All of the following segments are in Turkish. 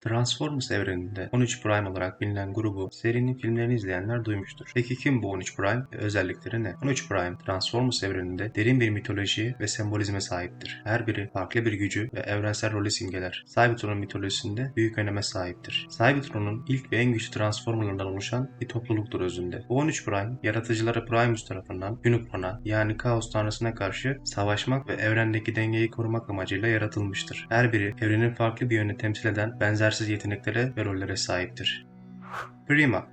Transformers evreninde 13 Prime olarak bilinen grubu serinin filmlerini izleyenler duymuştur. Peki kim bu 13 Prime ve özellikleri ne? 13 Prime, Transformers evreninde derin bir mitoloji ve sembolizme sahiptir. Her biri farklı bir gücü ve evrensel rolü simgeler. Cybertron'un mitolojisinde büyük öneme sahiptir. Cybertron'un ilk ve en güçlü Transformerlardan oluşan bir topluluktur özünde. Bu 13 Prime, yaratıcıları Primus tarafından Unicron'a yani Kaos Tanrısı'na karşı savaşmak ve evrendeki dengeyi korumak amacıyla yaratılmıştır. Her biri evrenin farklı bir yönünü temsil eden benzersiz yeteneklere ve rollere sahiptir. Prima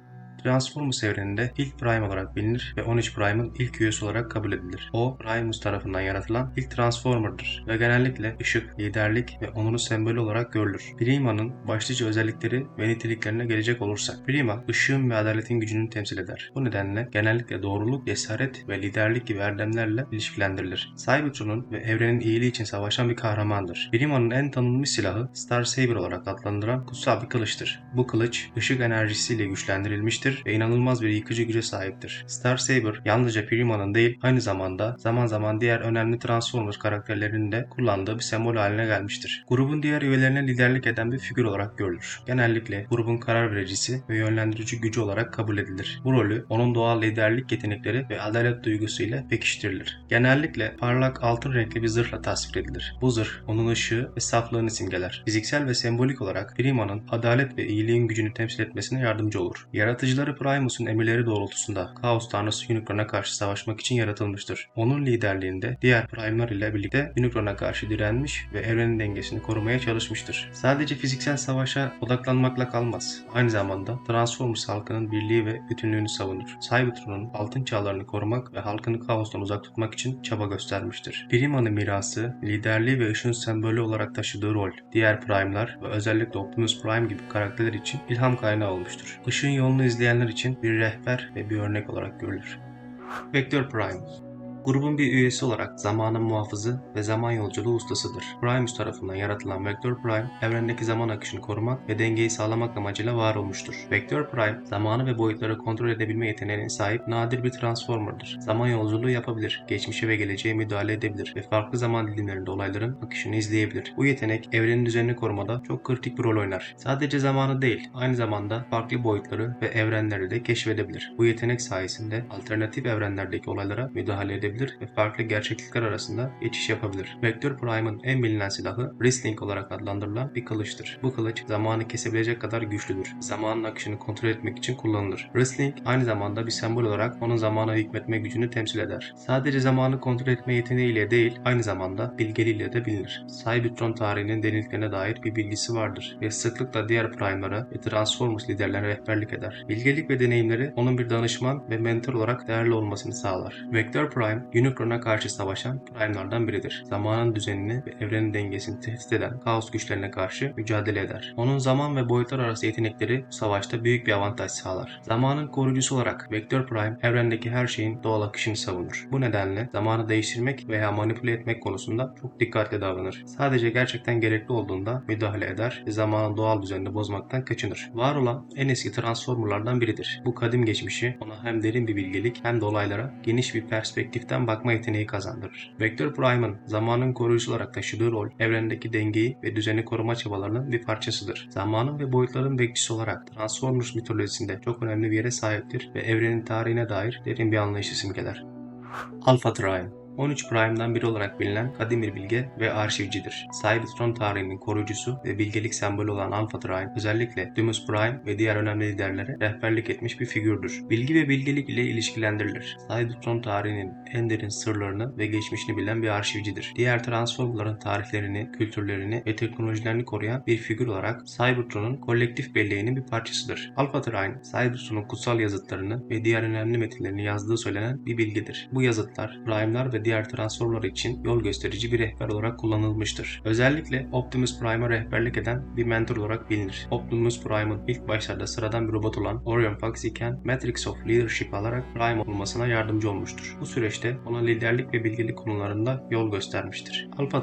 Transformers evreninde ilk Prime olarak bilinir ve 13 Prime'ın ilk üyesi olarak kabul edilir. O, Primus tarafından yaratılan ilk Transformer'dır ve genellikle ışık, liderlik ve onurun sembolü olarak görülür. Prima'nın başlıca özellikleri ve niteliklerine gelecek olursak, Prima, ışığın ve adaletin gücünü temsil eder. Bu nedenle genellikle doğruluk, cesaret ve liderlik gibi erdemlerle ilişkilendirilir. Cybertron'un ve evrenin iyiliği için savaşan bir kahramandır. Prima'nın en tanınmış silahı Star Saber olarak adlandırılan kutsal bir kılıçtır. Bu kılıç, ışık enerjisiyle güçlendirilmiştir ve inanılmaz bir yıkıcı güce sahiptir. Star Saber yalnızca Prima'nın değil aynı zamanda zaman zaman diğer önemli Transformers karakterlerinin de kullandığı bir sembol haline gelmiştir. Grubun diğer üyelerine liderlik eden bir figür olarak görülür. Genellikle grubun karar vericisi ve yönlendirici gücü olarak kabul edilir. Bu rolü onun doğal liderlik yetenekleri ve adalet duygusu ile pekiştirilir. Genellikle parlak altın renkli bir zırhla tasvir edilir. Bu zırh onun ışığı ve saflığını simgeler. Fiziksel ve sembolik olarak Prima'nın adalet ve iyiliğin gücünü temsil etmesine yardımcı olur. Yaratıcıları Primus'un emirleri doğrultusunda Kaos Tanrısı Unicron'a karşı savaşmak için yaratılmıştır. Onun liderliğinde diğer Prime'lar ile birlikte Unicron'a karşı direnmiş ve evrenin dengesini korumaya çalışmıştır. Sadece fiziksel savaşa odaklanmakla kalmaz. Aynı zamanda Transformers halkının birliği ve bütünlüğünü savunur. Cybertron'un altın çağlarını korumak ve halkını kaostan uzak tutmak için çaba göstermiştir. Prima'nın mirası, liderliği ve ışın sembolü olarak taşıdığı rol, diğer Prime'lar ve özellikle Optimus Prime gibi karakterler için ilham kaynağı olmuştur. Işın yolunu izleyenler için bir rehber ve bir örnek olarak görülür. Vector Prime Grubun bir üyesi olarak zamanın muhafızı ve zaman yolculuğu ustasıdır. Primus tarafından yaratılan Vector Prime, evrendeki zaman akışını korumak ve dengeyi sağlamak amacıyla var olmuştur. Vector Prime, zamanı ve boyutları kontrol edebilme yeteneğine sahip nadir bir Transformer'dır. Zaman yolculuğu yapabilir, geçmişe ve geleceğe müdahale edebilir ve farklı zaman dilimlerinde olayların akışını izleyebilir. Bu yetenek evrenin düzenini korumada çok kritik bir rol oynar. Sadece zamanı değil, aynı zamanda farklı boyutları ve evrenleri de keşfedebilir. Bu yetenek sayesinde alternatif evrenlerdeki olaylara müdahale edebilir ve farklı gerçeklikler arasında geçiş yapabilir. Vector Prime'ın en bilinen silahı Wrestling olarak adlandırılan bir kılıçtır. Bu kılıç zamanı kesebilecek kadar güçlüdür. Zamanın akışını kontrol etmek için kullanılır. Wrestling aynı zamanda bir sembol olarak onun zamana hükmetme gücünü temsil eder. Sadece zamanı kontrol etme yeteneğiyle değil, aynı zamanda bilgeliğiyle de bilinir. Cybertron tarihinin derinliklerine dair bir bilgisi vardır ve sıklıkla diğer Prime'lara ve Transformers liderlerine rehberlik eder. Bilgelik ve deneyimleri onun bir danışman ve mentor olarak değerli olmasını sağlar. Vector Prime, Unicron'a karşı savaşan Prime'lardan biridir. Zamanın düzenini ve evrenin dengesini tehdit eden kaos güçlerine karşı mücadele eder. Onun zaman ve boyutlar arası yetenekleri savaşta büyük bir avantaj sağlar. Zamanın koruyucusu olarak Vector Prime evrendeki her şeyin doğal akışını savunur. Bu nedenle zamanı değiştirmek veya manipüle etmek konusunda çok dikkatli davranır. Sadece gerçekten gerekli olduğunda müdahale eder ve zamanın doğal düzenini bozmaktan kaçınır. Var olan en eski Transformerlardan biridir. Bu kadim geçmişi ona hem derin bir bilgelik hem de olaylara geniş bir perspektiften bakma yeteneği kazandırır. Vector Prime'ın zamanın koruyucusu olarak taşıdığı rol, evrendeki dengeyi ve düzeni koruma çabalarının bir parçasıdır. Zamanın ve boyutların bekçisi olarak Transformers mitolojisinde çok önemli bir yere sahiptir ve evrenin tarihine dair derin bir anlayışı simgeler. Alpha Prime 13 Prime'dan biri olarak bilinen kadim bir bilge ve arşivcidir. Cybertron tarihinin koruyucusu ve bilgelik sembolü olan Alpha Prime özellikle Demus Prime ve diğer önemli liderlere rehberlik etmiş bir figürdür. Bilgi ve bilgelik ile ilişkilendirilir. Cybertron tarihinin en derin sırlarını ve geçmişini bilen bir arşivcidir. Diğer Transformer'ların tarihlerini, kültürlerini ve teknolojilerini koruyan bir figür olarak Cybertron'un kolektif belleğinin bir parçasıdır. Alpha Prime, Cybertron'un kutsal yazıtlarını ve diğer önemli metinlerini yazdığı söylenen bir bilgidir. Bu yazıtlar, Prime'lar ve diğer Transformer için yol gösterici bir rehber olarak kullanılmıştır. Özellikle Optimus Prime'a rehberlik eden bir mentor olarak bilinir. Optimus Prime'ın ilk başlarda sıradan bir robot olan Orion Fox iken Matrix of Leadership alarak Prime olmasına yardımcı olmuştur. Bu süreçte ona liderlik ve bilgelik konularında yol göstermiştir. Alpha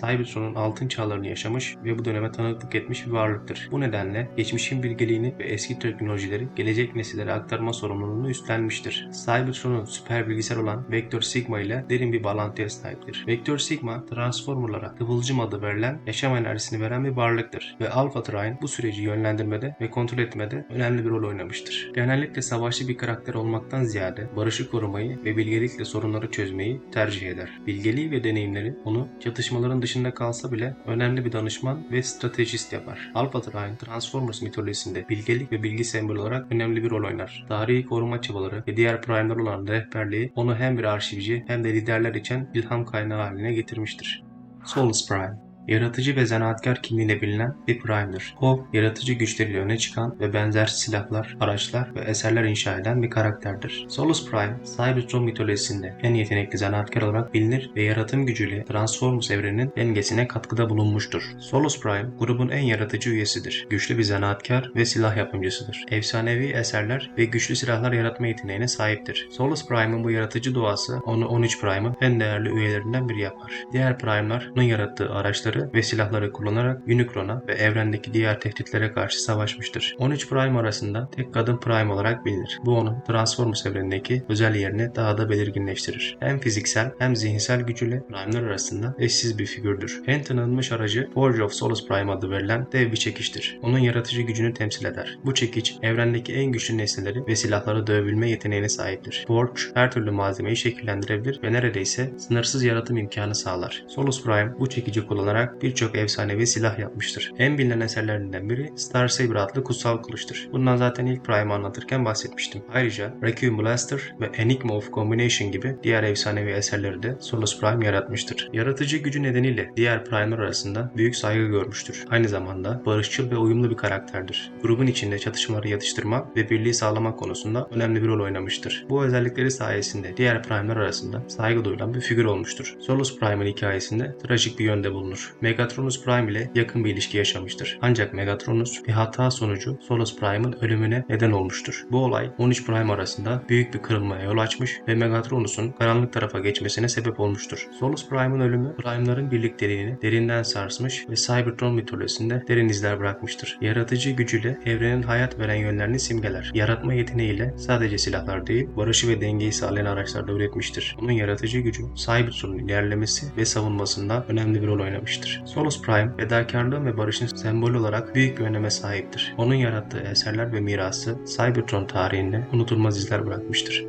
Cybertron'un altın çağlarını yaşamış ve bu döneme tanıklık etmiş bir varlıktır. Bu nedenle geçmişin bilgeliğini ve eski teknolojileri gelecek nesillere aktarma sorumluluğunu üstlenmiştir. Cybertron'un süper bilgisayar olan Vector Sigma ile derin derin bir bağlantıya sahiptir. Vektör Sigma, Transformerlara Kıvılcım adı verilen yaşam enerjisini veren bir varlıktır ve Alpha Trine bu süreci yönlendirmede ve kontrol etmede önemli bir rol oynamıştır. Genellikle savaşçı bir karakter olmaktan ziyade barışı korumayı ve bilgelikle sorunları çözmeyi tercih eder. Bilgeliği ve deneyimleri onu çatışmaların dışında kalsa bile önemli bir danışman ve stratejist yapar. Alpha Trine, Transformers mitolojisinde bilgelik ve bilgi sembolü olarak önemli bir rol oynar. Tarihi koruma çabaları ve diğer prime'lar olan rehberliği onu hem bir arşivci hem de liderler için ilham kaynağı haline getirmiştir. Solus Prime Yaratıcı ve zanaatkar kimliğiyle bilinen bir prime'dir. O, yaratıcı güçleriyle öne çıkan ve benzersiz silahlar, araçlar ve eserler inşa eden bir karakterdir. Solus Prime, Cybertron mitolojisinde en yetenekli zanaatkar olarak bilinir ve yaratım gücüyle Transformers evreninin dengesine katkıda bulunmuştur. Solus Prime, grubun en yaratıcı üyesidir. Güçlü bir zanaatkar ve silah yapımcısıdır. Efsanevi eserler ve güçlü silahlar yaratma yeteneğine sahiptir. Solus Prime'ın bu yaratıcı doğası onu 13 Prime'ın en değerli üyelerinden biri yapar. Diğer Prime'lar onun yarattığı araçları ve silahları kullanarak Unicron'a ve evrendeki diğer tehditlere karşı savaşmıştır. 13 Prime arasında tek kadın Prime olarak bilinir. Bu onun Transformers evrenindeki özel yerini daha da belirginleştirir. Hem fiziksel hem zihinsel gücüyle Prime'lar arasında eşsiz bir figürdür. En tanınmış aracı Forge of Solus Prime adı verilen dev bir çekiçtir. Onun yaratıcı gücünü temsil eder. Bu çekiç evrendeki en güçlü nesneleri ve silahları dövebilme yeteneğine sahiptir. Forge her türlü malzemeyi şekillendirebilir ve neredeyse sınırsız yaratım imkanı sağlar. Solus Prime bu çekici kullanarak birçok efsanevi silah yapmıştır. En bilinen eserlerinden biri Star Saber adlı kutsal kılıçtır. Bundan zaten ilk Prime'ı anlatırken bahsetmiştim. Ayrıca Requiem Blaster ve Enigma of Combination gibi diğer efsanevi eserleri de Solus Prime yaratmıştır. Yaratıcı gücü nedeniyle diğer Prime'lar arasında büyük saygı görmüştür. Aynı zamanda barışçıl ve uyumlu bir karakterdir. Grubun içinde çatışmaları yatıştırma ve birliği sağlamak konusunda önemli bir rol oynamıştır. Bu özellikleri sayesinde diğer Prime'lar arasında saygı duyulan bir figür olmuştur. Solus Prime'ın hikayesinde trajik bir yönde bulunur. Megatronus Prime ile yakın bir ilişki yaşamıştır. Ancak Megatronus bir hata sonucu Solus Prime'ın ölümüne neden olmuştur. Bu olay 13 Prime arasında büyük bir kırılmaya yol açmış ve Megatronus'un karanlık tarafa geçmesine sebep olmuştur. Solus Prime'ın ölümü Prime'ların birlikteliğini derinden sarsmış ve Cybertron mitolojisinde derin izler bırakmıştır. Yaratıcı gücüyle evrenin hayat veren yönlerini simgeler. Yaratma yeteneğiyle sadece silahlar değil, barışı ve dengeyi sağlayan araçlar da üretmiştir. Onun yaratıcı gücü Cybertron'un ilerlemesi ve savunmasında önemli bir rol oynamıştır. Solus Prime, fedakarlığın ve barışın sembolü olarak büyük bir öneme sahiptir. Onun yarattığı eserler ve mirası Cybertron tarihinde unutulmaz izler bırakmıştır.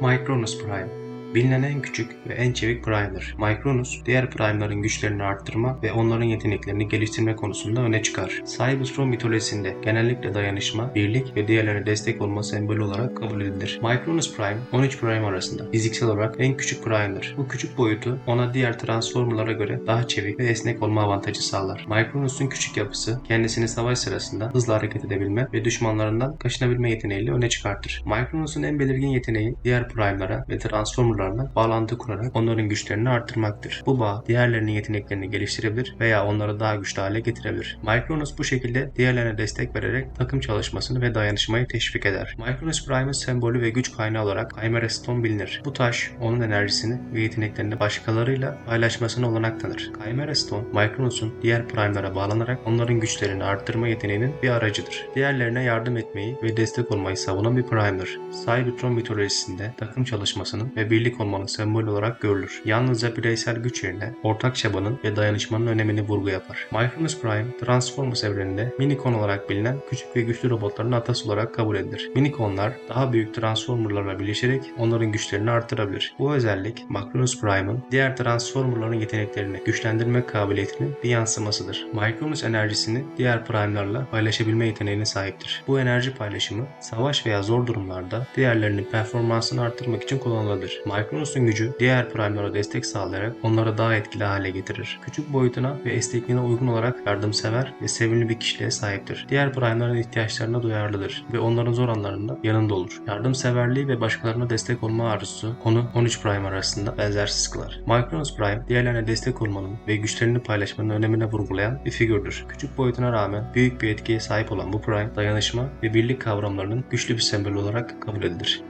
Micronus Prime Bilinen en küçük ve en çevik Prime'dır. Micronus, diğer Prime'ların güçlerini arttırma ve onların yeteneklerini geliştirme konusunda öne çıkar. Cybertron mitolojisinde genellikle dayanışma, birlik ve diğerlerine destek olma sembolü olarak kabul edilir. Micronus Prime, 13 Prime arasında fiziksel olarak en küçük Prime'dır. Bu küçük boyutu ona diğer Transformer'lara göre daha çevik ve esnek olma avantajı sağlar. Micronus'un küçük yapısı kendisini savaş sırasında hızlı hareket edebilme ve düşmanlarından kaçınabilme yeteneğiyle öne çıkartır. Micronus'un en belirgin yeteneği diğer Prime'lara ve Transformer'lara unsurlarla bağlantı kurarak onların güçlerini arttırmaktır. Bu bağ diğerlerinin yeteneklerini geliştirebilir veya onları daha güçlü hale getirebilir. Micronus bu şekilde diğerlerine destek vererek takım çalışmasını ve dayanışmayı teşvik eder. Micronus Prime'ın sembolü ve güç kaynağı olarak Chimera Stone bilinir. Bu taş onun enerjisini ve yeteneklerini başkalarıyla paylaşmasına olanak tanır. Chimera Stone, Micronus'un diğer Prime'lara bağlanarak onların güçlerini arttırma yeteneğinin bir aracıdır. Diğerlerine yardım etmeyi ve destek olmayı savunan bir Prime'dır. Cybertron mitolojisinde takım çalışmasının ve birlik olmanın sembolü olarak görülür. Yalnızca bireysel güç yerine ortak çabanın ve dayanışmanın önemini vurgu yapar. Micronus Prime, Transformers evreninde Minicon olarak bilinen küçük ve güçlü robotların atası olarak kabul edilir. Miniconlar daha büyük Transformerlarla birleşerek onların güçlerini arttırabilir. Bu özellik Macronus Prime'ın diğer Transformerların yeteneklerini güçlendirme kabiliyetinin bir yansımasıdır. Micronus enerjisini diğer Prime'larla paylaşabilme yeteneğine sahiptir. Bu enerji paylaşımı savaş veya zor durumlarda diğerlerinin performansını arttırmak için kullanılabilir. Micronus'un gücü diğer Prime'lara destek sağlayarak onları daha etkili hale getirir. Küçük boyutuna ve esnekliğine uygun olarak yardımsever ve sevimli bir kişiliğe sahiptir. Diğer Prime'ların ihtiyaçlarına duyarlıdır ve onların zor anlarında yanında olur. Yardımseverliği ve başkalarına destek olma arzusu onu 13 Prime arasında benzersiz kılar. Micronus Prime diğerlerine destek olmanın ve güçlerini paylaşmanın önemine vurgulayan bir figürdür. Küçük boyutuna rağmen büyük bir etkiye sahip olan bu Prime dayanışma ve birlik kavramlarının güçlü bir sembol olarak kabul edilir.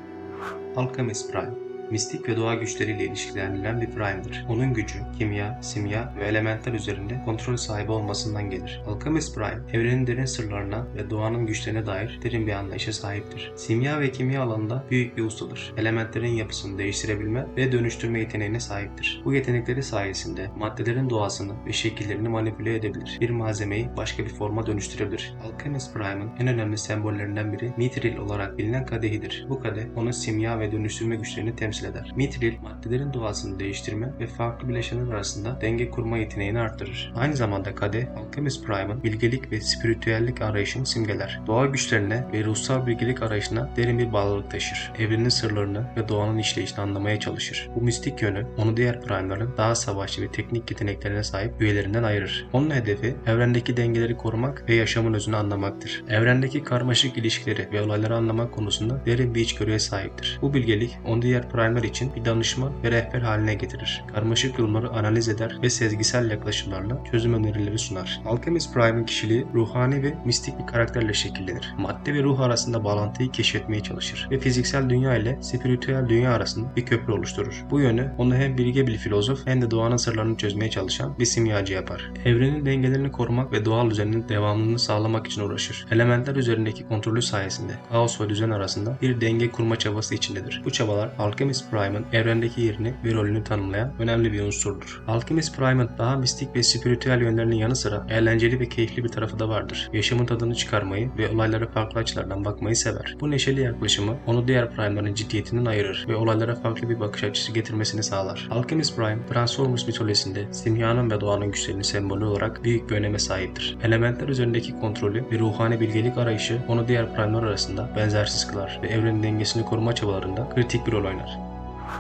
Alchemist Prime mistik ve doğa güçleriyle ilişkilendirilen bir Prime'dir. Onun gücü, kimya, simya ve elementler üzerinde kontrol sahibi olmasından gelir. Alchemist Prime, evrenin derin sırlarına ve doğanın güçlerine dair derin bir anlayışa sahiptir. Simya ve kimya alanında büyük bir ustadır. Elementlerin yapısını değiştirebilme ve dönüştürme yeteneğine sahiptir. Bu yetenekleri sayesinde maddelerin doğasını ve şekillerini manipüle edebilir. Bir malzemeyi başka bir forma dönüştürebilir. Alchemist Prime'ın en önemli sembollerinden biri Mithril olarak bilinen kadehidir. Bu kadeh onun simya ve dönüştürme güçlerini temsil eder. Mithril, maddelerin doğasını değiştirme ve farklı bileşenler arasında denge kurma yeteneğini arttırır. Aynı zamanda kadeh, Alchemist Prime'ın bilgelik ve spiritüellik arayışını simgeler. Doğa güçlerine ve ruhsal bilgelik arayışına derin bir bağlılık taşır. Evrenin sırlarını ve doğanın işleyişini anlamaya çalışır. Bu mistik yönü onu diğer Prime'ların daha savaşçı ve teknik yeteneklerine sahip üyelerinden ayırır. Onun hedefi evrendeki dengeleri korumak ve yaşamın özünü anlamaktır. Evrendeki karmaşık ilişkileri ve olayları anlamak konusunda derin bir içgörüye sahiptir. Bu bilgelik onu diğer Prime'lar için bir danışman ve rehber haline getirir. Karmaşık durumları analiz eder ve sezgisel yaklaşımlarla çözüm önerileri sunar. Alchemist Prime'ın kişiliği ruhani ve mistik bir karakterle şekillenir. Madde ve ruh arasında bağlantıyı keşfetmeye çalışır ve fiziksel dünya ile spiritüel dünya arasında bir köprü oluşturur. Bu yönü onu hem bilge bir filozof hem de doğanın sırlarını çözmeye çalışan bir simyacı yapar. Evrenin dengelerini korumak ve doğal düzenin devamlılığını sağlamak için uğraşır. Elementler üzerindeki kontrolü sayesinde kaos ve düzen arasında bir denge kurma çabası içindedir. Bu çabalar Alchemist Prime'ın evrendeki yerini ve rolünü tanımlayan önemli bir unsurdur. Alchemist Prime'ın daha mistik ve spiritüel yönlerinin yanı sıra eğlenceli ve keyifli bir tarafı da vardır. Yaşamın tadını çıkarmayı ve olaylara farklı açılardan bakmayı sever. Bu neşeli yaklaşımı onu diğer Prime'ların ciddiyetinden ayırır ve olaylara farklı bir bakış açısı getirmesini sağlar. Alchemist Prime, Transformers mitolojisinde simyanın ve doğanın güçlerinin sembolü olarak büyük bir öneme sahiptir. Elementler üzerindeki kontrolü ve ruhani bilgelik arayışı onu diğer Prime'lar arasında benzersiz kılar ve evrenin dengesini koruma çabalarında kritik bir rol oynar.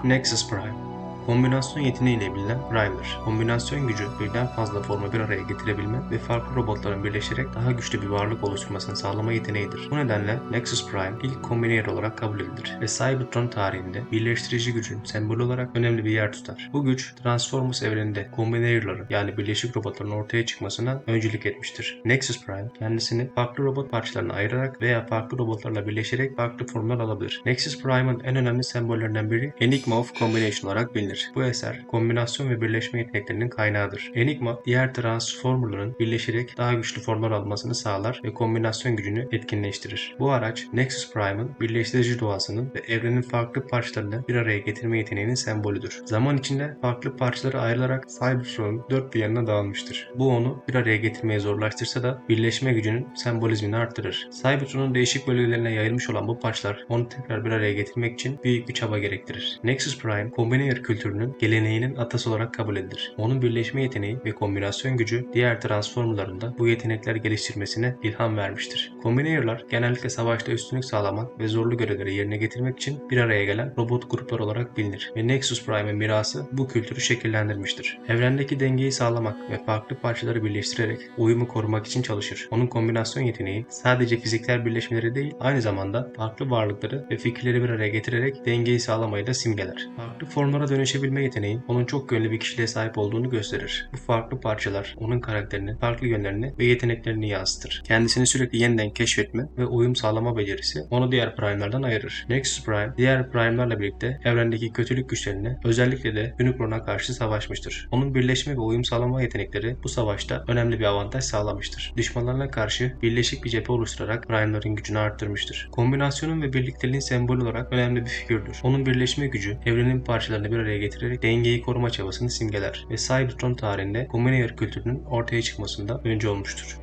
Nexus Prime Kombinasyon yeteneğiyle bilinen Prime'dir. Kombinasyon gücü birden fazla formu bir araya getirebilme ve farklı robotların birleşerek daha güçlü bir varlık oluşturmasını sağlama yeteneğidir. Bu nedenle Nexus Prime ilk kombiner olarak kabul edilir ve Cybertron tarihinde birleştirici gücün sembolü olarak önemli bir yer tutar. Bu güç Transformers evreninde kombinerların yani birleşik robotların ortaya çıkmasına öncülük etmiştir. Nexus Prime kendisini farklı robot parçalarına ayırarak veya farklı robotlarla birleşerek farklı formlar alabilir. Nexus Prime'ın en önemli sembollerinden biri Enigma of Combination olarak bilinir. Bu eser kombinasyon ve birleşme yeteneklerinin kaynağıdır. Enigma diğer Transformer'ların birleşerek daha güçlü formlar almasını sağlar ve kombinasyon gücünü etkinleştirir. Bu araç Nexus Prime'ın birleştirici doğasının ve evrenin farklı parçalarını bir araya getirme yeteneğinin sembolüdür. Zaman içinde farklı parçalara ayrılarak Cybertron'un dört bir yanına dağılmıştır. Bu onu bir araya getirmeye zorlaştırsa da birleşme gücünün sembolizmini arttırır. Cybertron'un değişik bölgelerine yayılmış olan bu parçalar onu tekrar bir araya getirmek için büyük bir çaba gerektirir. Nexus Prime, Combiner kültürünün geleneğinin atası olarak kabul edilir. Onun birleşme yeteneği ve kombinasyon gücü diğer Transformer'ların bu yetenekler geliştirmesine ilham vermiştir. Combiner'lar genellikle savaşta üstünlük sağlamak ve zorlu görevleri yerine getirmek için bir araya gelen robot gruplar olarak bilinir ve Nexus Prime'in mirası bu kültürü şekillendirmiştir. Evrendeki dengeyi sağlamak ve farklı parçaları birleştirerek uyumu korumak için çalışır. Onun kombinasyon yeteneği sadece fiziksel birleşmeleri değil aynı zamanda farklı varlıkları ve fikirleri bir araya getirerek dengeyi sağlamayı da simgeler. Farklı formlara dönüşebilme yeteneği onun çok yönlü bir kişiliğe sahip olduğunu gösterir. Bu farklı parçalar onun karakterini, farklı yönlerini ve yeteneklerini yansıtır. Kendisini sürekli yeniden keşfetme ve uyum sağlama becerisi onu diğer Prime'lardan ayırır. Nexus Prime diğer Prime'larla birlikte evrendeki kötülük güçlerini özellikle de Unicron'a karşı savaşmıştır. Onun birleşme ve uyum sağlama yetenekleri bu savaşta önemli bir avantaj sağlamıştır. Düşmanlarına karşı birleşik bir cephe oluşturarak Prime'ların gücünü arttırmıştır. Kombinasyonun ve birlikteliğin sembolü olarak önemli bir figürdür. Onun birleşme gücü evrenin parçalarını bir araya getirerek dengeyi koruma çabasını simgeler ve Cybertron tarihinde Combiner kültürünün ortaya çıkmasında önce olmuştur.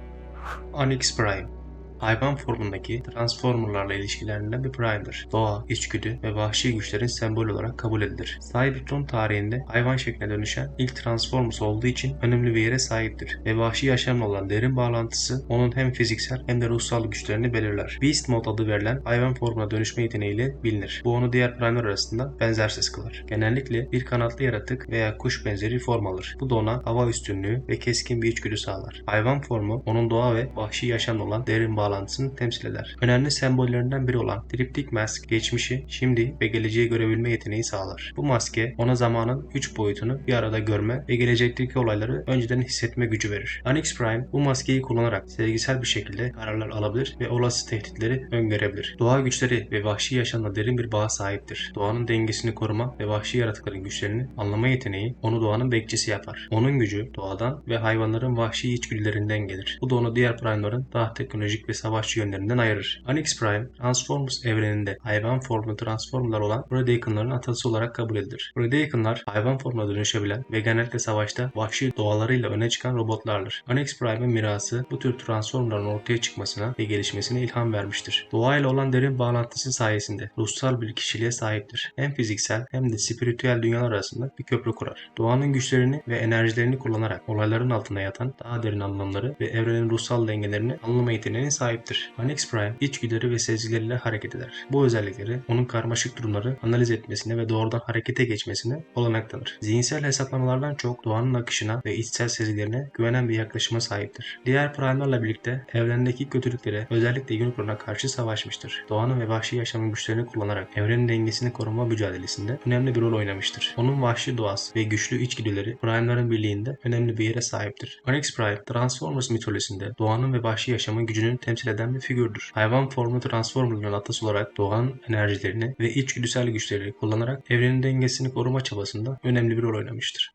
Onyx Prime hayvan formundaki Transformer'larla ilişkilerinden bir Prime'dır. Doğa, içgüdü ve vahşi güçlerin sembolü olarak kabul edilir. Cybertron tarihinde hayvan şekline dönüşen ilk Transformers olduğu için önemli bir yere sahiptir ve vahşi yaşamla olan derin bağlantısı onun hem fiziksel hem de ruhsal güçlerini belirler. Beast Mode adı verilen hayvan formuna dönüşme yeteneğiyle bilinir. Bu onu diğer Prime'lar arasında benzersiz kılar. Genellikle bir kanatlı yaratık veya kuş benzeri form alır. Bu da ona hava üstünlüğü ve keskin bir içgüdü sağlar. Hayvan formu onun doğa ve vahşi yaşamla olan derin bağlantısı bağlantısını temsil eder. Önemli sembollerinden biri olan Triptych Mask, geçmişi, şimdi ve geleceği görebilme yeteneği sağlar. Bu maske ona zamanın 3 boyutunu bir arada görme ve gelecekteki olayları önceden hissetme gücü verir. Onyx Prime bu maskeyi kullanarak sevgisel bir şekilde kararlar alabilir ve olası tehditleri öngörebilir. Doğa güçleri ve vahşi yaşamla derin bir bağa sahiptir. Doğanın dengesini koruma ve vahşi yaratıkların güçlerini anlama yeteneği onu doğanın bekçisi yapar. Onun gücü doğadan ve hayvanların vahşi içgüdülerinden gelir. Bu da onu diğer Prime'ların daha teknolojik ve savaşçı yönlerinden ayırır. Onyx Prime, Transformers evreninde hayvan formlu Transformer'lar olan Predacon'ların atası olarak kabul edilir. Predacon'lar hayvan formuna dönüşebilen ve genellikle savaşta vahşi doğalarıyla öne çıkan robotlardır. Onyx Prime'in mirası bu tür Transformer'ların ortaya çıkmasına ve gelişmesine ilham vermiştir. Doğayla olan derin bağlantısı sayesinde ruhsal bir kişiliğe sahiptir. Hem fiziksel hem de spiritüel dünyalar arasında bir köprü kurar. Doğanın güçlerini ve enerjilerini kullanarak olayların altında yatan daha derin anlamları ve evrenin ruhsal dengelerini anlama yeteneğine sahiptir. Onyx Prime içgüdüleri ve sezgileriyle hareket eder. Bu özellikleri onun karmaşık durumları analiz etmesine ve doğrudan harekete geçmesine olanak tanır. Zihinsel hesaplamalardan çok doğanın akışına ve içsel sezgilerine güvenen bir yaklaşıma sahiptir. Diğer Prime'larla birlikte evrendeki kötülüklere özellikle Unicron'a karşı savaşmıştır. Doğanın ve vahşi yaşamın güçlerini kullanarak evrenin dengesini koruma mücadelesinde önemli bir rol oynamıştır. Onun vahşi doğası ve güçlü içgüdüleri Prime'ların birliğinde önemli bir yere sahiptir. Onyx Prime, Transformers mitolojisinde doğanın ve vahşi yaşamın gücünü temsil eden bir figürdür. Hayvan formlu Transformer'ların atası olarak doğanın enerjilerini ve içgüdüsel güçleri kullanarak evrenin dengesini koruma çabasında önemli bir rol oynamıştır.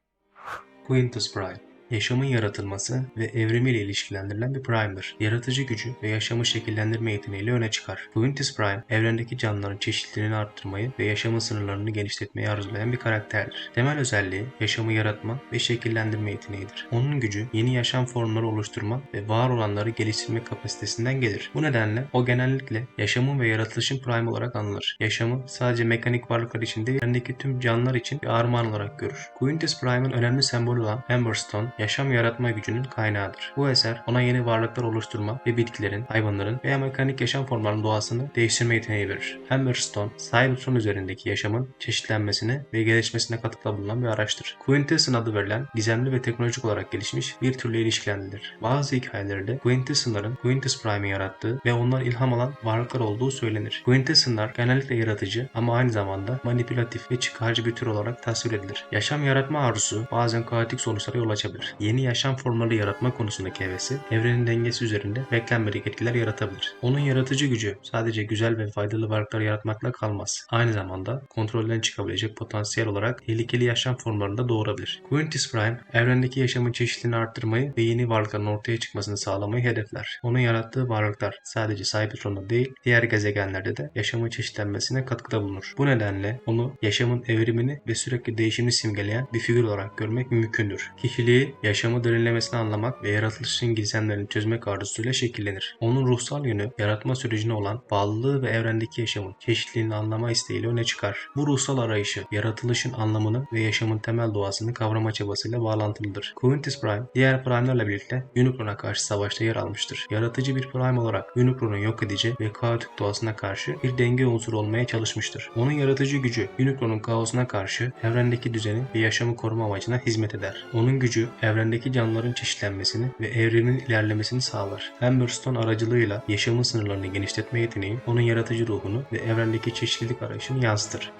Quintus Prime Yaşamın yaratılması ve evrimiyle ilişkilendirilen bir prime'dır. Yaratıcı gücü ve yaşamı şekillendirme yeteneğiyle öne çıkar. Quintus Prime, evrendeki canlıların çeşitliliğini arttırmayı ve yaşamın sınırlarını genişletmeyi arzulayan bir karakterdir. Temel özelliği yaşamı yaratma ve şekillendirme yeteneğidir. Onun gücü yeni yaşam formları oluşturma ve var olanları geliştirme kapasitesinden gelir. Bu nedenle o genellikle yaşamın ve yaratılışın prime olarak anılır. Yaşamı sadece mekanik varlıklar için değil, evrendeki tüm canlılar için bir armağan olarak görür. Quintus Prime'ın önemli sembolü olan Amberstone, yaşam yaratma gücünün kaynağıdır. Bu eser ona yeni varlıklar oluşturma ve bitkilerin, hayvanların veya mekanik yaşam formlarının doğasını değiştirme yeteneği verir. Hammerstone, Cybertron üzerindeki yaşamın çeşitlenmesine ve gelişmesine katkıda bulunan bir araçtır. Quintessence adı verilen gizemli ve teknolojik olarak gelişmiş bir türle ilişkilendirilir. Bazı hikayelerde Quintessence'ların Quintus Prime'i yarattığı ve onlar ilham alan varlıklar olduğu söylenir. Quintessence'lar genellikle yaratıcı ama aynı zamanda manipülatif ve çıkarcı bir tür olarak tasvir edilir. Yaşam yaratma arzusu bazen kaotik sonuçlara yol açabilir yeni yaşam formları yaratma konusundaki hevesi, evrenin dengesi üzerinde beklenmedik etkiler yaratabilir. Onun yaratıcı gücü sadece güzel ve faydalı varlıklar yaratmakla kalmaz. Aynı zamanda kontrolden çıkabilecek potansiyel olarak tehlikeli yaşam formlarını da doğurabilir. Quintus Prime, evrendeki yaşamın çeşitliliğini arttırmayı ve yeni varlıkların ortaya çıkmasını sağlamayı hedefler. Onun yarattığı varlıklar sadece Cybertron'da değil, diğer gezegenlerde de yaşamın çeşitlenmesine katkıda bulunur. Bu nedenle onu yaşamın evrimini ve sürekli değişimini simgeleyen bir figür olarak görmek mümkündür. Kişiliği yaşamı derinlemesine anlamak ve yaratılışın gizemlerini çözmek arzusuyla şekillenir. Onun ruhsal yönü, yaratma sürecine olan bağlılığı ve evrendeki yaşamın çeşitliliğini anlama isteğiyle öne çıkar. Bu ruhsal arayışı, yaratılışın anlamını ve yaşamın temel doğasını kavrama çabasıyla bağlantılıdır. Quintus Prime, diğer Prime'lerle birlikte Unicron'a karşı savaşta yer almıştır. Yaratıcı bir Prime olarak Unicron'un yok edici ve kaotik doğasına karşı bir denge unsuru olmaya çalışmıştır. Onun yaratıcı gücü Unicron'un kaosuna karşı evrendeki düzeni ve yaşamı koruma amacına hizmet eder. Onun gücü evrendeki canlıların çeşitlenmesini ve evrimin ilerlemesini sağlar. Amberstone aracılığıyla yaşamın sınırlarını genişletme yeteneği onun yaratıcı ruhunu ve evrendeki çeşitlilik arayışını yansıtır.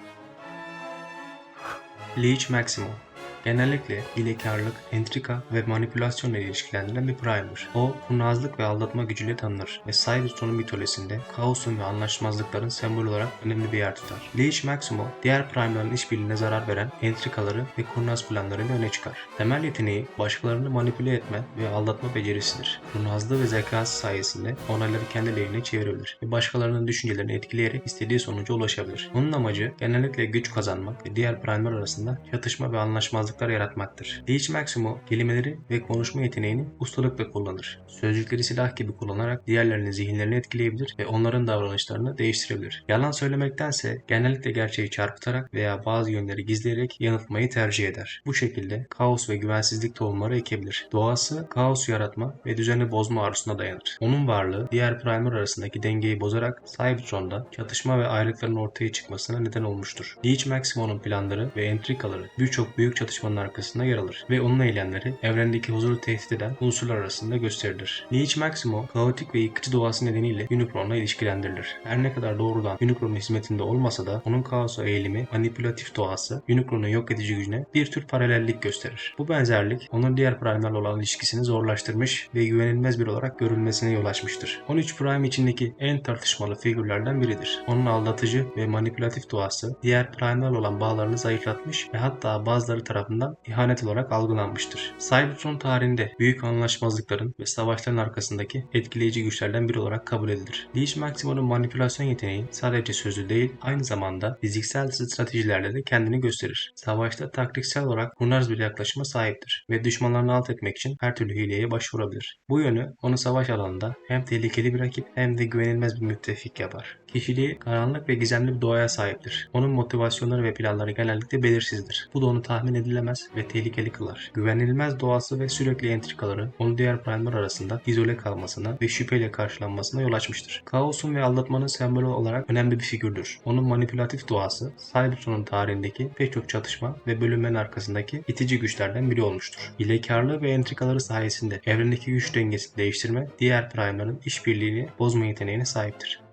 Leech Maximum Genellikle hilekarlık, entrika ve manipülasyonla ilişkilendirilen bir prime'dır. O, kurnazlık ve aldatma gücüyle tanınır ve Cybertron'un mitolojisinde kaosun ve anlaşmazlıkların sembolü olarak önemli bir yer tutar. Leech Maximo, diğer prime'ların işbirliğine zarar veren entrikaları ve kurnaz planlarıyla öne çıkar. Temel yeteneği başkalarını manipüle etme ve aldatma becerisidir. Kurnazlığı ve zekası sayesinde onayları kendi lehine çevirebilir ve başkalarının düşüncelerini etkileyerek istediği sonuca ulaşabilir. Onun amacı genellikle güç kazanmak ve diğer prime'lar arasında çatışma ve anlaşmazlık farklılıklar yaratmaktır. Leech Maximo kelimeleri ve konuşma yeteneğini ustalıkla kullanır. Sözcükleri silah gibi kullanarak diğerlerinin zihinlerini etkileyebilir ve onların davranışlarını değiştirebilir. Yalan söylemektense genellikle gerçeği çarpıtarak veya bazı yönleri gizleyerek yanıltmayı tercih eder. Bu şekilde kaos ve güvensizlik tohumları ekebilir. Doğası kaos yaratma ve düzeni bozma arzusuna dayanır. Onun varlığı diğer primer arasındaki dengeyi bozarak Cybertron'da çatışma ve ayrılıkların ortaya çıkmasına neden olmuştur. Leech Maximo'nun planları ve entrikaları birçok büyük çatışma düşmanın arkasında yer alır ve onun eylemleri evrendeki huzuru tehdit eden unsurlar arasında gösterilir. Liege Maximo, kaotik ve yıkıcı doğası nedeniyle Unicron'la ilişkilendirilir. Her ne kadar doğrudan Unicron'un hizmetinde olmasa da onun kaosa eğilimi, manipülatif doğası, Unicron'un yok edici gücüne bir tür paralellik gösterir. Bu benzerlik onun diğer Prime'larla olan ilişkisini zorlaştırmış ve güvenilmez bir olarak görülmesine yol açmıştır. 13 Prime içindeki en tartışmalı figürlerden biridir. Onun aldatıcı ve manipülatif doğası diğer Prime'larla olan bağlarını zayıflatmış ve hatta bazıları tarafından ihanet olarak algılanmıştır. Cybertron tarihinde büyük anlaşmazlıkların ve savaşların arkasındaki etkileyici güçlerden biri olarak kabul edilir. Liege Maximo'nun manipülasyon yeteneği sadece sözlü değil, aynı zamanda fiziksel stratejilerle de kendini gösterir. Savaşta taktiksel olarak kurnaz bir yaklaşıma sahiptir ve düşmanlarını alt etmek için her türlü hileye başvurabilir. Bu yönü onu savaş alanında hem tehlikeli bir rakip hem de güvenilmez bir müttefik yapar. Kişiliği karanlık ve gizemli bir doğaya sahiptir. Onun motivasyonları ve planları genellikle belirsizdir. Bu da onu tahmin edilemez ve tehlikeli kılar. Güvenilmez doğası ve sürekli entrikaları onu diğer prime'lar arasında izole kalmasına ve şüpheyle karşılanmasına yol açmıştır. Kaosun ve aldatmanın sembolü olarak önemli bir figürdür. Onun manipülatif doğası, Cybertron'un tarihindeki pek çok çatışma ve bölünmenin arkasındaki itici güçlerden biri olmuştur. Hilekarlığı ve entrikaları sayesinde evrendeki güç dengesini değiştirme, diğer prime'ların işbirliğini bozma yeteneğine sahiptir.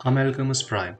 Amalgamus Prime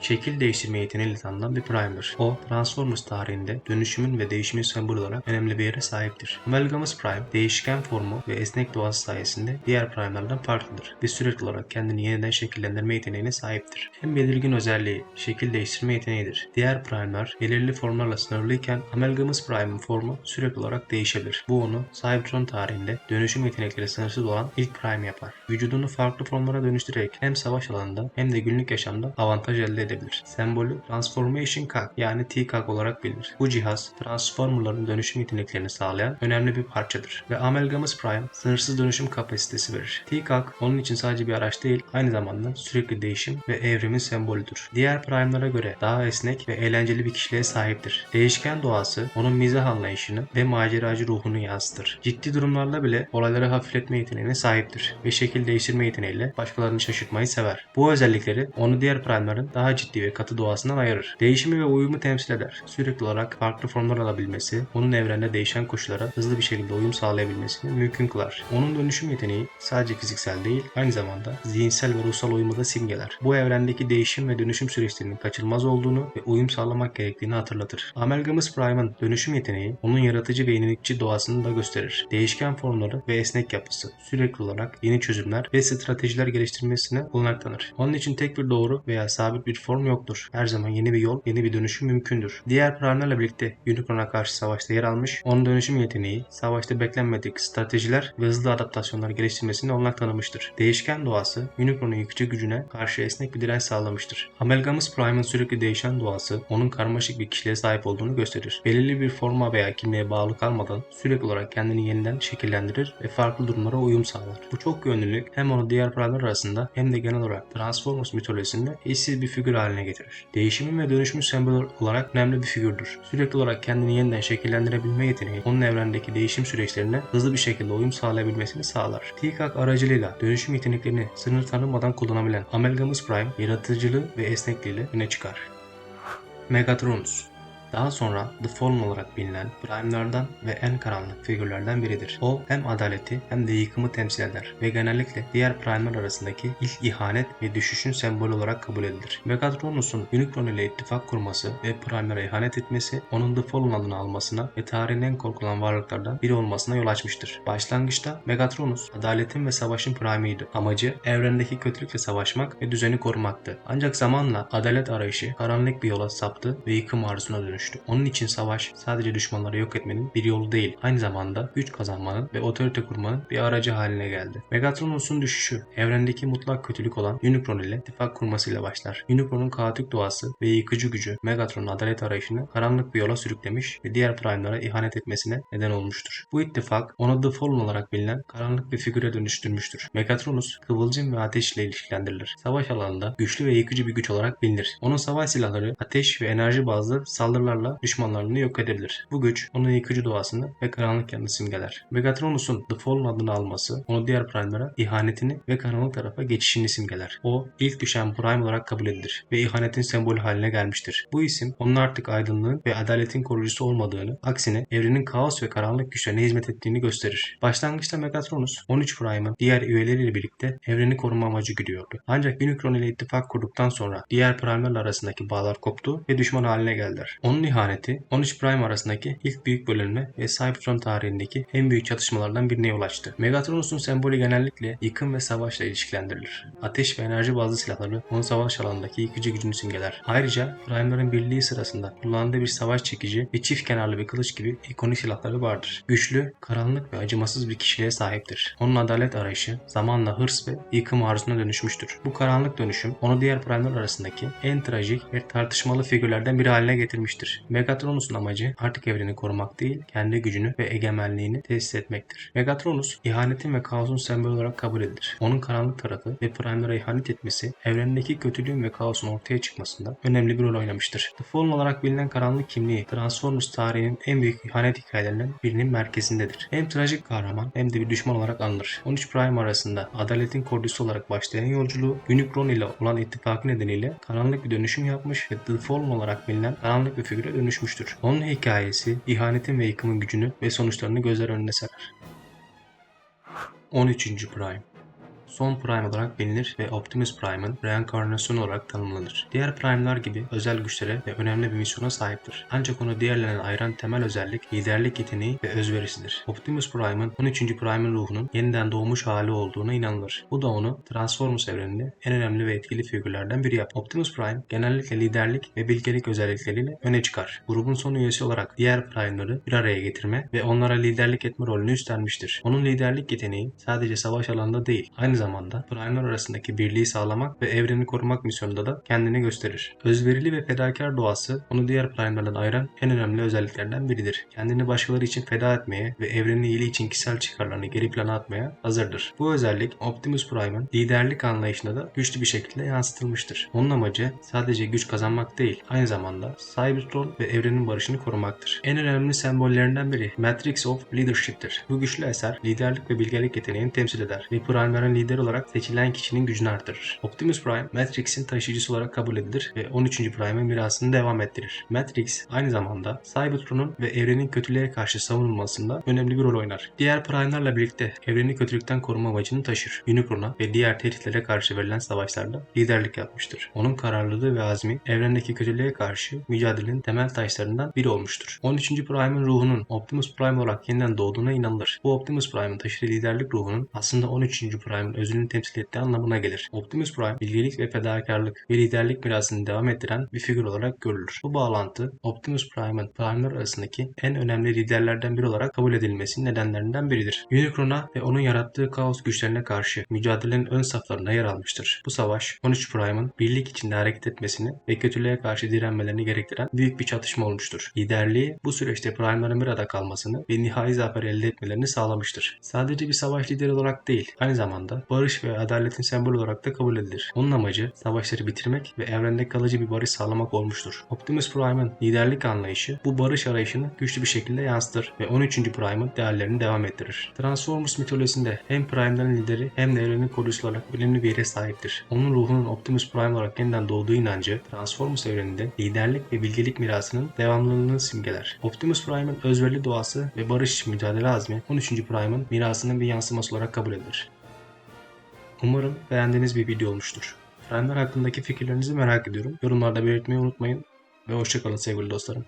Şekil değiştirme yeteneğiyle tanınan bir Prime'dir. O, Transformers tarihinde dönüşümün ve değişimin sembolü olarak önemli bir yere sahiptir. Amalgamus Prime, değişken formu ve esnek doğası sayesinde diğer Prime'lardan farklıdır ve sürekli olarak kendini yeniden şekillendirme yeteneğine sahiptir. En belirgin özelliği şekil değiştirme yeteneğidir. Diğer Prime'lar belirli formlarla sınırlıyken Amalgamus Prime'ın formu sürekli olarak değişebilir. Bu onu Cybertron tarihinde dönüşüm yetenekleri sınırsız olan ilk Prime yapar. Vücudunu farklı formlara dönüştürerek hem savaş alanında hem de günlük yaşamda avantaj elde edebilir. Sembolü Transformation Cog yani T-Cog olarak bilinir. Bu cihaz Transformer'ların dönüşüm yeteneklerini sağlayan önemli bir parçadır ve Amalgamus Prime sınırsız dönüşüm kapasitesi verir. T-Cog onun için sadece bir araç değil aynı zamanda sürekli değişim ve evrimin sembolüdür. Diğer Prime'lara göre daha esnek ve eğlenceli bir kişiliğe sahiptir. Değişken doğası onun mizah anlayışını ve maceracı ruhunu yansıtır. Ciddi durumlarda bile olayları hafifletme yeteneğine sahiptir ve şekil değiştirme yeteneğiyle başkalarını şaşırtmayı sever. Bu özellikleri onu diğer Prime'ların daha ciddi ve katı doğasından ayırır. Değişimi ve uyumu temsil eder. Sürekli olarak farklı formlar alabilmesi, onun evrende değişen koşullara hızlı bir şekilde uyum sağlayabilmesini mümkün kılar. Onun dönüşüm yeteneği sadece fiziksel değil, aynı zamanda zihinsel ve ruhsal uyumu da simgeler. Bu evrendeki değişim ve dönüşüm süreçlerinin kaçınılmaz olduğunu ve uyum sağlamak gerektiğini hatırlatır. Amalgamus Prime'ın dönüşüm yeteneği onun yaratıcı ve yenilikçi doğasını da gösterir. Değişken formları ve esnek yapısı sürekli olarak yeni çözümler ve stratejiler geliştirmesine olanak tanır. Onun için tek bir doğru veya sabit bir form yoktur. Her zaman yeni bir yol, yeni bir dönüşüm mümkündür. Diğer Prime'lerle birlikte Unicron'a karşı savaşta yer almış, onun dönüşüm yeteneği, savaşta beklenmedik stratejiler ve hızlı adaptasyonlar geliştirmesine olanak tanımıştır. Değişken doğası, Unicron'un yıkıcı gücüne karşı esnek bir direnç sağlamıştır. Amalgamus Prime'ın sürekli değişen doğası, onun karmaşık bir kişiliğe sahip olduğunu gösterir. Belirli bir forma veya kimliğe bağlı kalmadan sürekli olarak kendini yeniden şekillendirir ve farklı durumlara uyum sağlar. Bu çok yönlülük hem onu diğer Prime'lar arasında hem de genel olarak Transformers mitolojisinde eşsiz bir figür haline getirir. Değişimin ve dönüşümün sembolü olarak önemli bir figürdür. Sürekli olarak kendini yeniden şekillendirebilme yeteneği onun evrendeki değişim süreçlerine hızlı bir şekilde uyum sağlayabilmesini sağlar. TİKAK aracılığıyla dönüşüm yeteneklerini sınır tanımadan kullanabilen Amalgamus Prime yaratıcılığı ve esnekliğiyle öne çıkar. Megatronus daha sonra The Fallen olarak bilinen Prime'lardan ve en karanlık figürlerden biridir. O hem adaleti hem de yıkımı temsil eder ve genellikle diğer Prime'lar arasındaki ilk ihanet ve düşüşün sembolü olarak kabul edilir. Megatronus'un Unicron ile ittifak kurması ve Prime'lara ihanet etmesi onun The Fallen adını almasına ve tarihin en korkulan varlıklardan biri olmasına yol açmıştır. Başlangıçta Megatronus adaletin ve savaşın Prime'iydi. Amacı evrendeki kötülükle savaşmak ve düzeni korumaktı. Ancak zamanla adalet arayışı karanlık bir yola saptı ve yıkım arzusuna dönüştü dönüştü. Onun için savaş sadece düşmanları yok etmenin bir yolu değil, aynı zamanda güç kazanmanın ve otorite kurmanın bir aracı haline geldi. Megatronus'un düşüşü, evrendeki mutlak kötülük olan Unicron ile ittifak kurmasıyla başlar. Unicron'un kaotik doğası ve yıkıcı gücü Megatron'un adalet arayışını karanlık bir yola sürüklemiş ve diğer Prime'lara ihanet etmesine neden olmuştur. Bu ittifak onu The Fallen olarak bilinen karanlık bir figüre dönüştürmüştür. Megatronus, kıvılcım ve ateş ile ilişkilendirilir. Savaş alanında güçlü ve yıkıcı bir güç olarak bilinir. Onun savaş silahları ateş ve enerji bazlı saldırı saldırılarla düşmanlarını yok edebilir. Bu güç onun yıkıcı doğasını ve karanlık yanını simgeler. Megatronus'un The Fallen adını alması onu diğer Prime'lara ihanetini ve karanlık tarafa geçişini simgeler. O ilk düşen Prime olarak kabul edilir ve ihanetin sembolü haline gelmiştir. Bu isim onun artık aydınlığın ve adaletin koruyucusu olmadığını, aksine evrenin kaos ve karanlık güçlerine hizmet ettiğini gösterir. Başlangıçta Megatronus 13 Prime'ın diğer üyeleriyle birlikte evreni koruma amacı güdüyordu. Ancak Unicron ile ittifak kurduktan sonra diğer Prime'larla arasındaki bağlar koptu ve düşman haline geldiler. Onun ihaneti 13 Prime arasındaki ilk büyük bölünme ve Cybertron tarihindeki en büyük çatışmalardan birine yol açtı. Megatronus'un sembolü genellikle yıkım ve savaşla ilişkilendirilir. Ateş ve enerji bazlı silahları onun savaş alanındaki yıkıcı gücünü simgeler. Ayrıca Prime'ların birliği sırasında kullandığı bir savaş çekici ve çift kenarlı bir kılıç gibi ikonik silahları vardır. Güçlü, karanlık ve acımasız bir kişiliğe sahiptir. Onun adalet arayışı zamanla hırs ve yıkım arzusuna dönüşmüştür. Bu karanlık dönüşüm onu diğer Prime'lar arasındaki en trajik ve tartışmalı figürlerden biri haline getirmiştir. Megatronus'un amacı artık evreni korumak değil, kendi gücünü ve egemenliğini tesis etmektir. Megatronus, ihanetin ve kaosun sembolü olarak kabul edilir. Onun karanlık tarafı ve Prime'lara ihanet etmesi, evrendeki kötülüğün ve kaosun ortaya çıkmasında önemli bir rol oynamıştır. The Fallen olarak bilinen karanlık kimliği, Transformers tarihinin en büyük ihanet hikayelerinden birinin merkezindedir. Hem trajik kahraman hem de bir düşman olarak anılır. 13 Prime arasında adaletin koruyucusu olarak başlayan yolculuğu, Unicron ile olan ittifakı nedeniyle karanlık bir dönüşüm yapmış ve The Fallen olarak bilinen karanlık bir figüre dönüşmüştür. Onun hikayesi, ihanetin ve yıkımın gücünü ve sonuçlarını gözler önüne serer. 13. Prime Son Prime olarak bilinir ve Optimus Prime'ın reenkarnasyonu olarak tanımlanır. Diğer Prime'lar gibi özel güçlere ve önemli bir misyona sahiptir. Ancak onu diğerlerinden ayıran temel özellik liderlik yeteneği ve özverisidir. Optimus Prime'ın 13. Prime'ın ruhunun yeniden doğmuş hali olduğuna inanılır. Bu da onu Transformers evreninde en önemli ve etkili figürlerden biri yapar. Optimus Prime genellikle liderlik ve bilgelik özellikleriyle öne çıkar. Grubun son üyesi olarak diğer Prime'ları bir araya getirme ve onlara liderlik etme rolünü üstlenmiştir. Onun liderlik yeteneği sadece savaş alanında değil, aynı zamanda Prime'lar arasındaki birliği sağlamak ve evreni korumak misyonunda da kendini gösterir. Özverili ve fedakar doğası onu diğer Prime'lardan ayıran en önemli özelliklerden biridir. Kendini başkaları için feda etmeye ve evrenin iyiliği için kişisel çıkarlarını geri plana atmaya hazırdır. Bu özellik Optimus Prime'ın liderlik anlayışında da güçlü bir şekilde yansıtılmıştır. Onun amacı sadece güç kazanmak değil, aynı zamanda Cybertron ve evrenin barışını korumaktır. En önemli sembollerinden biri Matrix of Leadership'tir. Bu güçlü eser liderlik ve bilgelik yeteneğini temsil eder ve Prime'ların lider olarak seçilen kişinin gücünü artırır. Optimus Prime, Matrix'in taşıyıcısı olarak kabul edilir ve 13. Prime'in mirasını devam ettirir. Matrix aynı zamanda Cybertron'un ve evrenin kötülüğe karşı savunulmasında önemli bir rol oynar. Diğer Prime'larla birlikte evreni kötülükten koruma amacını taşır. Unicron'a ve diğer tehditlere karşı verilen savaşlarda liderlik yapmıştır. Onun kararlılığı ve azmi evrendeki kötülüğe karşı mücadelenin temel taşlarından biri olmuştur. 13. Prime'ın ruhunun Optimus Prime olarak yeniden doğduğuna inanılır. Bu Optimus Prime'ın taşıdığı liderlik ruhunun aslında 13. Prime'ın özünü temsil ettiği anlamına gelir. Optimus Prime bilgelik ve fedakarlık ve liderlik mirasını devam ettiren bir figür olarak görülür. Bu bağlantı Optimus Prime'ın Prime'lar arasındaki en önemli liderlerden biri olarak kabul edilmesinin nedenlerinden biridir. Unicron'a ve onun yarattığı kaos güçlerine karşı mücadelenin ön saflarında yer almıştır. Bu savaş 13 Prime'ın birlik içinde hareket etmesini ve kötülüğe karşı direnmelerini gerektiren büyük bir çatışma olmuştur. Liderliği bu süreçte Prime'ların bir kalmasını ve nihai zafer elde etmelerini sağlamıştır. Sadece bir savaş lideri olarak değil, aynı zamanda barış ve adaletin sembolü olarak da kabul edilir. Onun amacı savaşları bitirmek ve evrende kalıcı bir barış sağlamak olmuştur. Optimus Prime'ın liderlik anlayışı bu barış arayışını güçlü bir şekilde yansıtır ve 13. Prime'ın değerlerini devam ettirir. Transformers mitolojisinde hem Prime'ların lideri hem de evrenin koruyucusu olarak önemli bir yere sahiptir. Onun ruhunun Optimus Prime olarak yeniden doğduğu inancı Transformers evreninde liderlik ve bilgelik mirasının devamlılığını simgeler. Optimus Prime'ın özverili doğası ve barış için mücadele azmi 13. Prime'ın mirasının bir yansıması olarak kabul edilir. Umarım beğendiğiniz bir video olmuştur. Prime'ler hakkındaki fikirlerinizi merak ediyorum. Yorumlarda belirtmeyi unutmayın ve hoşçakalın sevgili dostlarım.